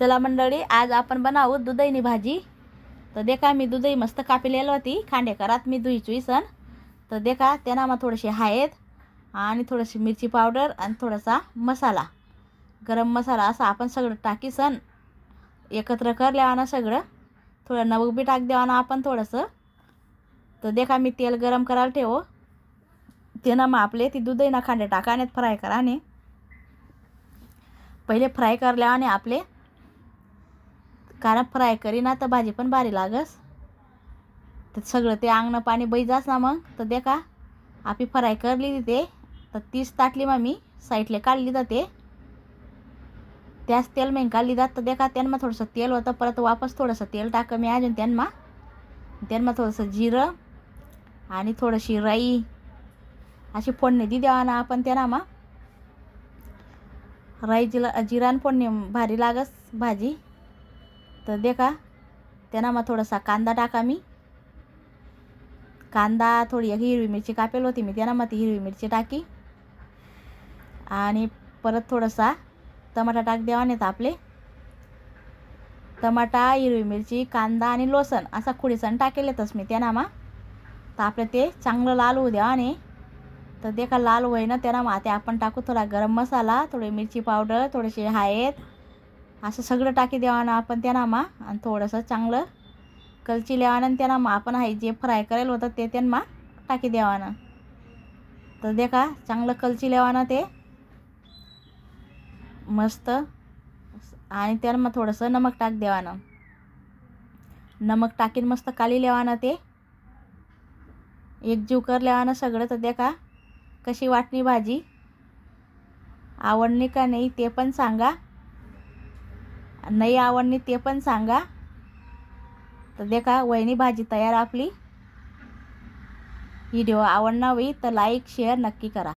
चला मंडळी आज आपण बनावू दुधईनी भाजी. तर देखा मी दुधई मस्त कापिलेली होती. खांडेकरात मी दुई चुईसन तर देखा त्यांना मग थोडेसे आहेत आणि थोडीशी मिरची पावडर आणि थोडासा मसाला. गरम मसाला असा आपण सगळं टाकीसन एकत्र करल्या ना सगळं. थोडं नमक बी टाक द्यावा ना आपण थोडंसं. तर देखा मी तेल गरम करायला ठेवो. ते ना मग आपले ती दुधई ना खांडे टाका आणि फ्राय करा आणि. पहिले फ्राय करल्याने आपले कारण फ्राय करी ना तर भाजी पण भारी लागस. तर सगळं ते अंगणं पाणी बैजास ना मग. तर देखा आपली फ्राय करली तिथे. तर तीच ताटली मग मी साईडले काढली जाते. त्याच तेल मी काढली जात. तर देखा त्यांना थोडंसं तेल होतं. परत वापस थोडंसं तेल टाक मी अजून त्यांना. त्यांना थोडंसं जिरं आणि थोडीशी राई. अशी फोडणी दी द्यावा ना आपण त्यांना मग. राई जिरा जिरान फोडणी भारी लागस भाजी. तर देखा त्यांना मग थोडासा कांदा टाका मी. कांदा थोडी एक हिरवी मिरची कापेल होती मी त्यांना मग ती हिरवी मिरची टाकी. आणि परत थोडासा टमाटा टाक द्यावा नाहीत आपले टमाटा हिरवी मिरची कांदा आणि लोसन असा खुडीसण टाकेलेतच मी त्यांना तर आपलं ते चांगलं लाल होऊ द्यावा आणि तर देखा लाल होई ना त्यांना मग ते आपण टाकू थोडा गरम मसाला थोडी मिरची पावडर थोडेसे आहेत. असं सगळं टाकी द्यावा ना आपण त्यांना मा आणि थोडंसं चांगलं कलची लेवानं त्यांना मग आपण आहे जे फ्राय करेल होतं ते त्यांना टाकी द्यावानं तर देखा चांगलं कलची लेवानं ते मस्त आणि त्यांना मग थोडंसं नमक टाक द्यावानं नमक टाकीन मस्त काली लेवानं ते. एक जीव कर लेवानं सगळं. तर देखा कशी वाटणी भाजी? आवडली का नाही ते पण सांगा. नाही आवडली ते पण सांगा. तर देखा वहिनी भाजी तयार आपली. व्हिडिओ आवडणार होई तर लाईक शेअर नक्की करा.